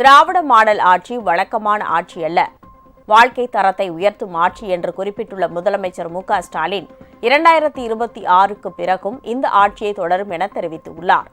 திராவிட model ஆட்சி வழக்கமான ஆட்சி அல்ல. வாழ்க்கை தரத்தை உயர்த்தும் ஆட்சி என்று குறிப்பிட்டுள்ள முதலமைச்சர் மு க ஸ்டாலின் இரண்டாயிரத்தி இருபத்தி ஆறுக்கு பிறகும் இந்த ஆட்சியை தொடரும் என தெரிவித்துள்ளார்.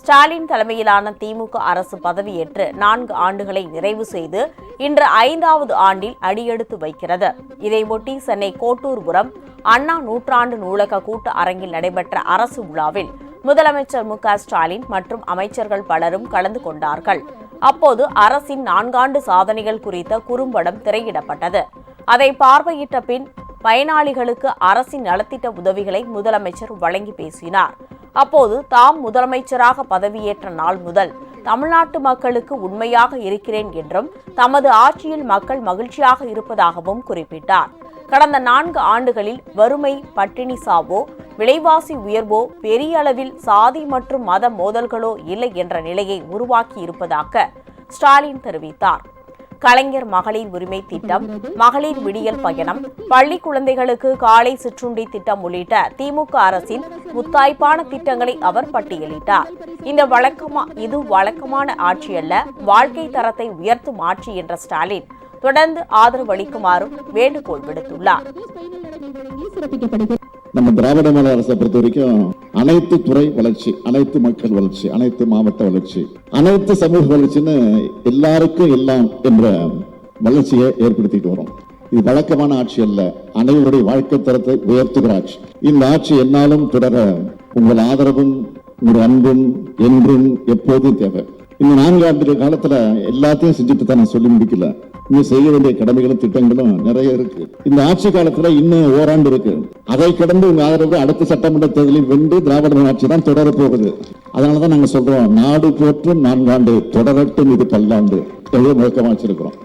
ஸ்டாலின் தலைமையிலான திமுக அரசு பதவியேற்று நான்கு ஆண்டுகளை நிறைவு செய்து இன்று ஐந்தாவது ஆண்டில் அடியெடுத்து வைக்கிறது. இதையொட்டி சென்னை கோட்டூர்புரம் அண்ணா நூற்றாண்டு நூலக கூட்டு அரங்கில் நடைபெற்ற அரசு விழாவில் முதலமைச்சர் மு க ஸ்டாலின் மற்றும் அமைச்சர்கள் பலரும் கலந்து கொண்டார்கள். அப்போது அரசின் நான்காண்டு சாதனைகள் குறித்த குறும்படம் திரையிடப்பட்டது. அதை பார்வையிட்ட பின் பயனாளிகளுக்கு அரசின் நலத்திட்ட உதவிகளை முதலமைச்சர் வழங்கி பேசினார். அப்போது தாம் முதலமைச்சராக பதவியேற்ற நாள் முதல் தமிழ்நாட்டு மக்களுக்கு உண்மையாக இருக்கிறேன் என்றும் தமது ஆட்சியில் மக்கள் மகிழ்ச்சியாக இருப்பதாகவும் குறிப்பிட்டார். கடந்த நான்கு ஆண்டுகளில் வறுமை பட்டினி சாவோ விலைவாசி உயர்வோ பெரிய அளவில் சாதி மற்றும் மத மோதல்களோ இல்லை என்ற நிலையை உருவாக்கி இருப்பதாக ஸ்டாலின் தெரிவித்தார். கலைஞர் மகளிர் உரிமை திட்டம் மகளிர் விடியல் பயணம் பள்ளி குழந்தைகளுக்கு காலை சிற்றுண்டி திட்டம் உள்ளிட்ட திமுக அரசின் முத்தாய்ப்பான திட்டங்களை அவர் பட்டியலிட்டார். இந்த வழக்கமா இது வழக்கமான ஆட்சி அல்ல வாழ்க்கை தரத்தை உயர்த்தும் ஆட்சி என்ற ஸ்டாலின் தொடர்ந்து ஆதரவு அளிக்குமாறும் வேண்டுகோள் விடுத்துள்ளார். நம்ம திராவிட மாநில அரசை பொறுத்த வரைக்கும் அனைத்து துறை வளர்ச்சி அனைத்து மக்கள் வளர்ச்சி அனைத்து மாவட்ட வளர்ச்சி அனைத்து சமூக வளர்ச்சின்னு எல்லாருக்கும் எல்லாம் என்ற வளர்ச்சியை ஏற்படுத்திட்டு வரோம். இது வழக்கமான ஆட்சி அல்ல. அனைவருடைய வாழ்க்கை தரத்தை உயர்த்துகிற ஆட்சி. இந்த ஆட்சி என்னாலும் தொடர உங்கள் ஆதரவும் உங்கள் அன்பும் என்றும் எப்போதும் தேவை. இந்த நான்கு ஆண்டு காலத்துல எல்லாத்தையும் செஞ்சுட்டு தான் நான் சொல்லி முடிக்கல. இன்னும் செய்ய வேண்டிய கடமைகளும் திட்டங்களும் நிறைய இருக்கு. இந்த ஆட்சி காலத்துல இன்னும் ஓராண்டு இருக்கு. அதை கடந்து உங்க ஆதரவு அடுத்த சட்டமன்ற தேர்தலில் வென்று திராவிட ஆட்சி தான் தொடர போகுது. அதனாலதான் நாங்க சொல்றோம் நாடு போற்றும் நான்காண்டு தொடரட்டும் இது பல்லாண்டு. எவ்வளவு முழக்கமா வச்சிருக்கிறோம்.